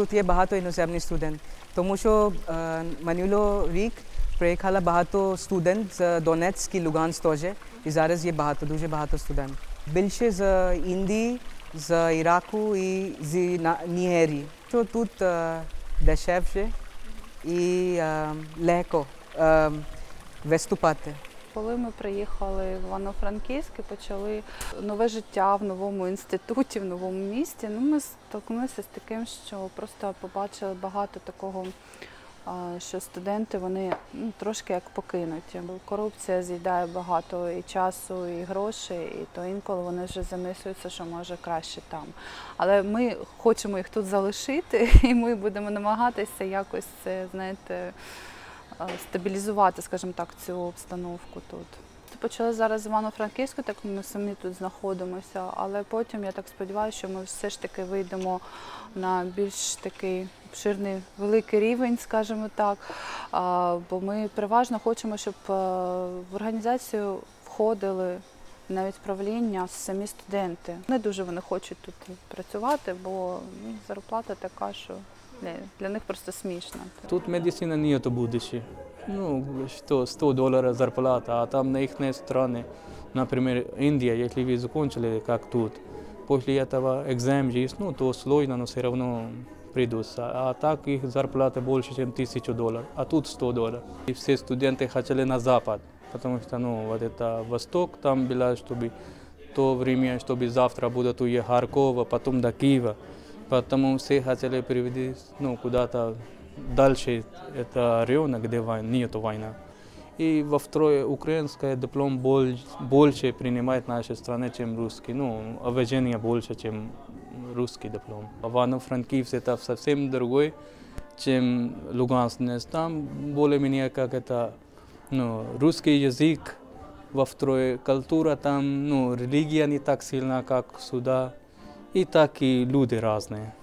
тут є багато іноземних студентів, тому що е, минулого рік приїхало багато студентів з Донецьк і Луганськ теж, і зараз є багато, дуже багато студентів. Більше з Індії, з Іраку і з Коли ми приїхали в Івано-Франківськ і почали нове життя в новому інституті, в новому місті, ну ми столкнулися з таким, що просто побачили багато такого, що студенти вони ну, трошки як покинуті. Корупція з'їдає багато і часу, і грошей, і то інколи вони вже замислюються, що може краще там. Але ми хочемо їх тут залишити, і ми будемо намагатися якось це, знаєте стабілізувати, скажімо так, цю обстановку тут. Почали зараз з Івано-Франківську, так ми самі тут знаходимося, але потім я так сподіваюся, що ми все ж таки вийдемо на більш такий обширний великий рівень, скажімо так. Бо ми переважно хочемо, щоб е, в організацію входили навіть правління самі студенти. Не дуже вони хочуть тут працювати, бо ну, зарплата така, що для, для них просто смішна. Тут медицина нету будущего. Ну, что, 100 долларов зарплата, а там на их страны, например, Индия, если вы закончили, как тут, после этого экзамен есть, ну, то сложно, но все равно придутся. А так их зарплата больше, чем 1000 долларов, а тут 100 долларов. И все студенты хотели на Запад, потому что, ну, вот это Восток там было, чтобы то время, чтобы завтра будут уехать Харькова, потом до Киева. Поэтому все хотели перевести ну, куда-то дальше это района, где война, нет войны. И во второе, украинская диплом боль- больше принимает в нашей стране, чем русский. Ну, уважение больше, чем русский диплом. А Ивано-Франкивск это совсем другой, чем Луганск. Там более-менее как это, ну, русский язык, во второе, культура там, ну, религия не так сильна, как сюда. И так і люди разные.